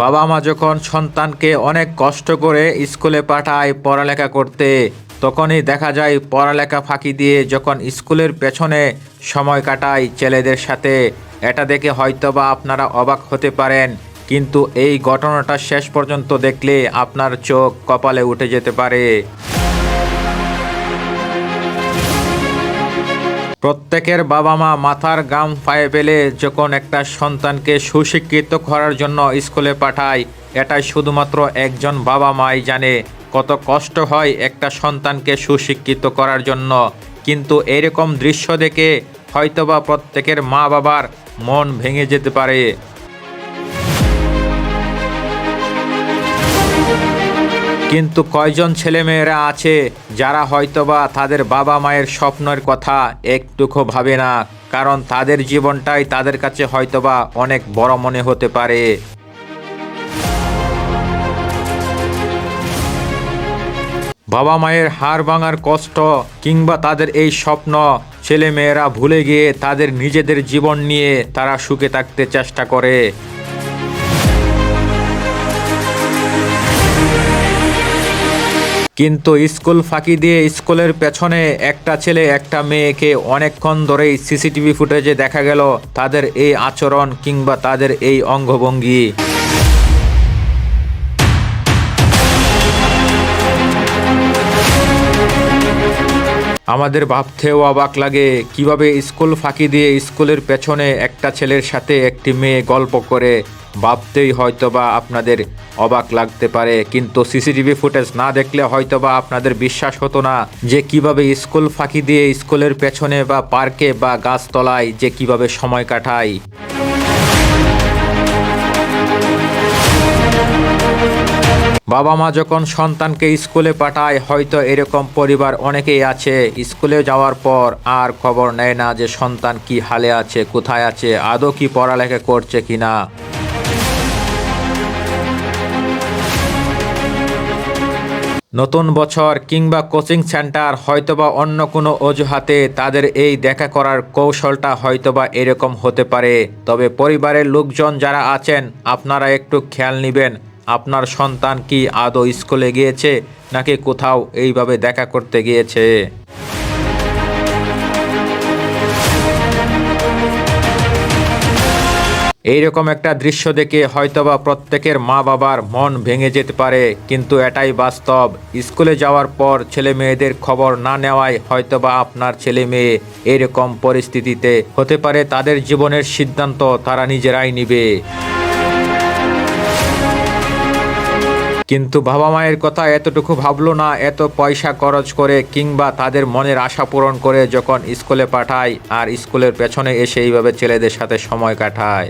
বাবা মা যখন সন্তানকে অনেক কষ্ট করে স্কুলে পাঠায় পড়ালেখা করতে, তখনই দেখা যায় পড়ালেখা ফাঁকি দিয়ে যখন স্কুলের পেছনে সময় কাটায় ছেলেদের সাথে। এটা দেখে হয়তোবা আপনারা অবাক হতে পারেন, কিন্তু এই ঘটনাটা শেষ পর্যন্ত দেখলে আপনার চোখ কপালে উঠে যেতে পারে। প্রত্যেকের বাবা মা মাথার গাম পায়ে পেলে যখন একটা সন্তানকে সুশিক্ষিত করার জন্য স্কুলে পাঠায়, এটাই শুধুমাত্র একজন বাবা মাই জানে। কত কষ্ট হয় একটা সন্তানকে সুশিক্ষিত করার জন্য। কিন্তু এরকম দৃশ্য দেখে হয়তোবা প্রত্যেকের মা বাবার মন ভেঙে যেতে পারে। কিন্তু কয়জন ছেলেমেয়েরা আছে যারা হয়তোবা তাদের বাবা মায়ের স্বপ্নের কথা একটুকু ভাবে না, কারণ তাদের জীবনটাই তাদের কাছে হয়তোবা অনেক বড় মনে হতে পারে। বাবা মায়ের হাড় ভাঙার কষ্ট কিংবা তাদের এই স্বপ্ন ছেলে মেয়েরা ভুলে গিয়ে তাদের নিজেদের জীবন নিয়ে তারা সুখে থাকতে চেষ্টা করে। কিন্তু স্কুল ফাঁকি দিয়ে স্কুলের পেছনে একটা ছেলে, একটা মেয়েকে অনেকক্ষণ ধরেই সিসিটিভি ফুটেজে দেখা গেল তাদের এই আচরণ কিংবা তাদের এই অঙ্গভঙ্গি। আমাদের ভাবতেও অবাক লাগে কীভাবে স্কুল ফাঁকি দিয়ে স্কুলের পেছনে একটা ছেলের সাথে একটি মেয়ে গল্প করে। ভাবতেই হয়তোবা আপনাদের অবাক লাগতে পারে, কিন্তু সিসিটিভি ফুটেজ না দেখলে হয়তোবা আপনাদের বিশ্বাস হতো না যে কীভাবে স্কুল ফাঁকি দিয়ে স্কুলের পেছনে বা পার্কে বা গাছতলায় যে কীভাবে সময় কাটায়। বাবা মা যখন সন্তানকে স্কুলে পাঠায়, হয়তো এরকম পরিবার অনেকেই আছে। স্কুলে যাওয়ার পর আর খবর নেয় না যে সন্তান কি হালে আছে, কোথায় আছে, আদৌ কি পড়ালেখা করছে কিনা। নতুন বছর কিংবা কোচিং সেন্টার হয়তোবা অন্য কোনো অজুহাতে তাদের এই দেখা করার কৌশলটা হয়তোবা এরকম হতে পারে। তবে পরিবারের লোকজন যারা আছেন, আপনারা একটু খেয়াল নেবেন, আপনার সন্তান কি আদৌ স্কুলে গিয়েছে নাকি কোথাও এইভাবে দেখা করতে গিয়েছে? এইরকম একটা দৃশ্য দেখে হয়তোবা প্রত্যেকের মা বাবার মন ভেঙে যেতে পারে, কিন্তু এটাই বাস্তব। স্কুলে যাওয়ার পর ছেলে মেয়েদের খবর না নেওয়ায় হয়তোবা আপনার ছেলে মেয়ে এরকম পরিস্থিতিতে হতে পারে, তাদের জীবনের সিদ্ধান্ত তারা নিজেরাই নিবে। কিন্তু বাবা মায়ের কথা এতটুকু ভাবলো না, এত পয়সা খরচ করে কিংবা তাদের মনের আশা পূরণ করে যখন স্কুলে পাঠায়, আর স্কুলের পেছনে এসে এইভাবে ছেলেদের সাথে সময় কাটায়।